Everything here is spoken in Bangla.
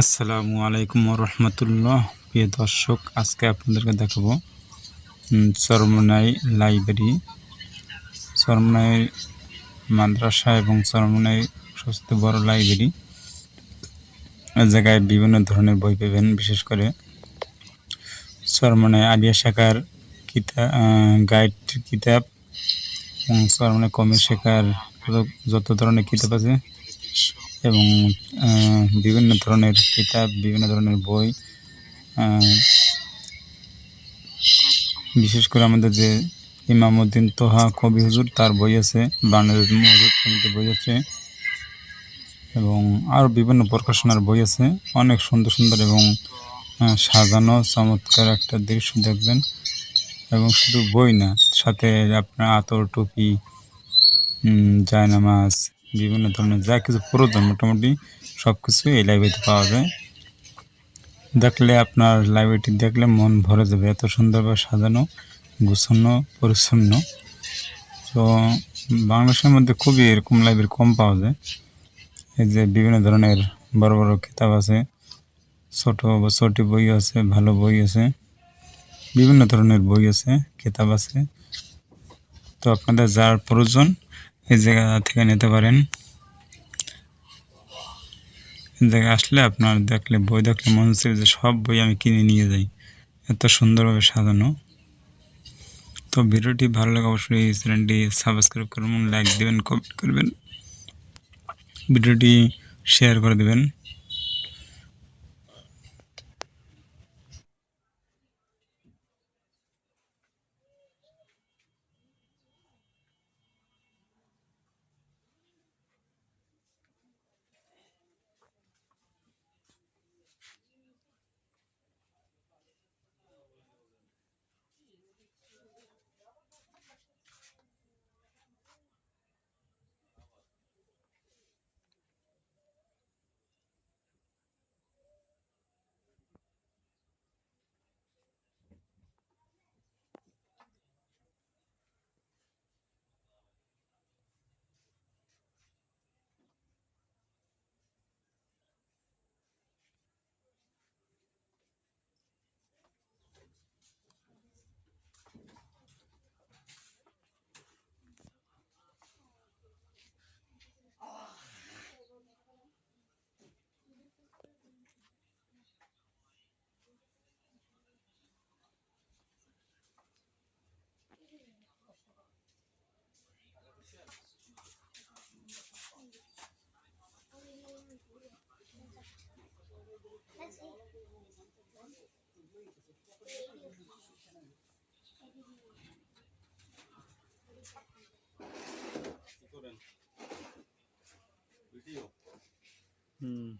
আসসালামু আলাইকুম রহমতুল্লাহ প্রিয় দর্শক, আজকে আপনাদেরকে দেখাবো চরমনাই লাইব্রেরি। চরমনাই মাদ্রাসা এবং চরমনাই সবচেয়ে বড় লাইব্রেরি। জায়গায় বিভিন্ন ধরনের বই পাবেন, বিশেষ করে চরমনাই আলিয়া শাখার কিতাব গাইড কিতাব এবং চরমনাই কমের শেখার যত ধরনের কিতাব আছে এবং বিভিন্ন ধরনের কিতাব, বিভিন্ন ধরনের বই বিশেষ করে আমাদের যে ইমামুদ্দিন তোহা কবি হুজুর, তার বই আছে বাংলাদেশ বই আছে এবং আরও বিভিন্ন প্রকাশনার বই আছে। অনেক সুন্দর সুন্দর এবং সাজানো, চমৎকার একটা দৃশ্য দেখবেন। এবং শুধু বই না, সাথে আপনার আতর, টুপি জায়নামাজ বিভিন্ন ধরনের যা কিছু প্রয়োজন মোটামুটি সব কিছু এই লাইব্রেরিতে পাওয়া যায়। দেখলে আপনার লাইব্রেরিটি দেখলে মন ভরে যাবে, এত সুন্দরভাবে সাজানো, গুছানো, পরিচ্ছন্ন। তো বাংলাদেশের মধ্যে খুবই এরকম লাইব্রেরি কম পাওয়া যায়। এই যে বিভিন্ন ধরনের বড় বড় কিতাব আছে, ছোট ছোট বই আছে, ভালো বই আছে, বিভিন্ন ধরনের বই আছে, কিতাব আছে। তো আপনাদের যার প্রয়োজন এই জায়গা থেকে নিতে পারেন। এই জায়গায় আসলে আপনার দেখলে, বই দেখলে মনে হচ্ছে যে সব বই আমি কিনে নিয়ে যাই। এত সুন্দরভাবে সাজানো। তো ভিডিওটি ভালো লাগে অবশ্যই এই চ্যানেলটি সাবস্ক্রাইব করবেন লাইক দেবেন কমেন্ট করবেন। ভিডিওটি শেয়ার করে দেবেন। 嗯。